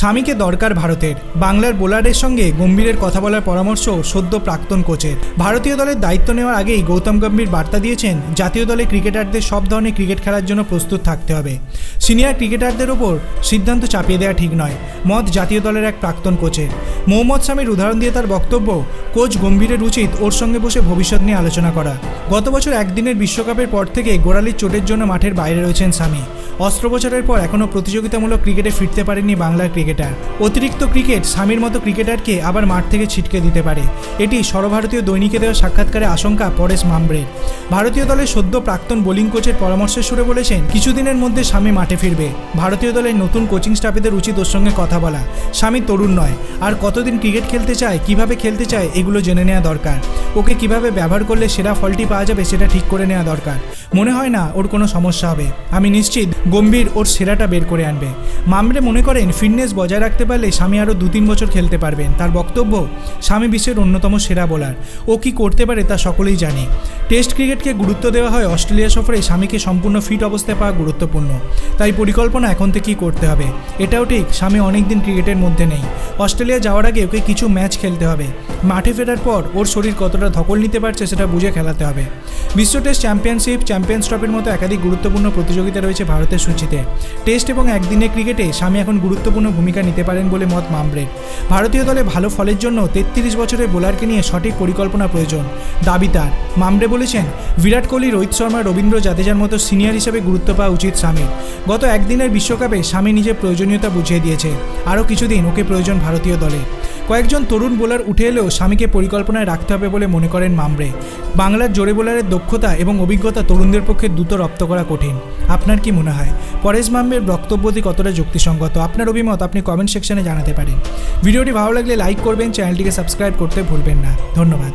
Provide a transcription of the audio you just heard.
স্বামীকে দরকার ভারতের। বাংলার বোলারের সঙ্গে গম্ভীরের কথা বলার পরামর্শ সদ্য প্রাক্তন কোচের। ভারতীয় দলের দায়িত্ব নেওয়ার আগেই গৌতম গম্ভীর বার্তা দিয়েছেন, জাতীয় দলে ক্রিকেটারদের সব ধরনের ক্রিকেট খেলার জন্য প্রস্তুত থাকতে হবে। সিনিয়র ক্রিকেটারদের ওপর সিদ্ধান্ত চাপিয়ে দেওয়া ঠিক নয়। মত জাতীয় দলের এক প্রাক্তন কোচের মোহাম্মদ স্বামীর উদাহরণ দিয়ে তার বক্তব্য, কোচ গম্ভীরের উচিত ওর সঙ্গে বসে ভবিষ্যৎ নিয়ে আলোচনা করা। গত বছর একদিনের বিশ্বকাপের পর থেকে গোড়ালির চোটের জন্য মাঠের বাইরে রয়েছেন স্বামী অস্ত্রোপচারের পর এখনও প্রতিযোগিতামূলক ক্রিকেটে ফিরতে পারেননি বাংলার ক্রিকেটার। অতিরিক্ত ক্রিকেট স্বামীর মতো ক্রিকেটারকে আবার মাঠ থেকে ছিটকে দিতে পারে। এটি সর্বভারতীয় দৈনিকে দেওয়া সাক্ষাৎকারে আশঙ্কা পরেশ মামব্রের ভারতীয় দলের সদ্য প্রাক্তন বোলিং কোচের পরামর্শের সুরে বলেছেন, কিছুদিনের মধ্যে স্বামী মাঠে ফিরবে। ভারতীয় দলের নতুন কোচিং স্টাফেদের উচিত ওর সঙ্গে কথা বলা। স্বামী তরুণ নয়। আর কতদিন ক্রিকেট খেলতে চায়, কীভাবে খেলতে চায়, এগুলো জেনে নেওয়া দরকার। ওকে কীভাবে ব্যবহার করলে সেরা ফলটি পাওয়া যাবে, সেটা ঠিক করে নেওয়া দরকার। মনে হয় না ওর কোনো সমস্যা হবে। আমি নিশ্চিত গম্ভীর ওর সেরাটা বের করে আনবে। মামরে মনে করেন, ফিটনেস বজায় রাখতে পারলে স্বামী আরও দু তিন বছর খেলতে পারবেন। তার বক্তব্য, স্বামী বিশ্বের অন্যতম সেরা বোলার। ও কি করতে পারে তা সকলেই জানে। টেস্ট ক্রিকেটকে গুরুত্ব দেওয়া হয় অস্ট্রেলিয়া সফরে স্বামীকে সম্পূর্ণ ফিট অবস্থায় পাওয়া গুরুত্বপূর্ণ। তাই পরিকল্পনা এখন থেকেই করতে হবে। এটাও ঠিক, স্বামী অনেক দিন ক্রিকেটের মধ্যে নেই। অস্ট্রেলিয়া যাওয়ার আগে ওকে কিছু ম্যাচ খেলতে হবে। মাঠে ফেরার পর ওর শরীর কতটা ধকল নিতে পারছে সেটা বুঝে খেলাতে হবে। বিশ্ব টেস্ট চ্যাম্পিয়নশিপ, চ্যাম্পিয়ন্স ট্রফির মতো একাধিক গুরুত্বপূর্ণ প্রতিযোগিতা রয়েছে ভারতের সূচিতে। টেস্ট এবং একদিনের ক্রিকেটে স্বামী এখন গুরুত্বপূর্ণ ভূমিকা নিতে পারেন বলে মত মামব্রের ভারতীয় দলে ভালো ফলের জন্য তেত্রিশ বছরের বোলারকে নিয়ে সঠিক পরিকল্পনা প্রয়োজন। দাবি তার। মামব্রে বলেছেন, বিরাট কোহলি, রোহিত শর্মা, রবীন্দ্র জাদেজার মতো সিনিয়র হিসেবে গুরুত্ব পাওয়া উচিত স্বামীর। গত একদিনের বিশ্বকাপে স্বামী নিজের প্রয়োজনীয়তা বুঝিয়ে দিয়েছে। আরও কিছুদিন ওকে প্রয়োজন ভারতীয় দলে। কয়েকজন তরুণ বোলার উঠে এলেও স্বামীকে পরিকল্পনায় রাখতে হবে বলে মনে করেন মামরে। বাংলার জোরে বোলারের দক্ষতা এবং অভিজ্ঞতা তরুণদের পক্ষে দ্রুত রপ্ত করা কঠিন। আপনার কি মনে হয়? পরেশ মামবের বক্তব্যটি কতটা যুক্তিসঙ্গত? আপনার অভিমত আপনি কমেন্ট সেকশনে জানাতে পারেন। ভিডিওটি ভালো লাগলে লাইক করবেন চ্যানেলটিকে সাবস্ক্রাইব করতে ভুলবেন না। ধন্যবাদ।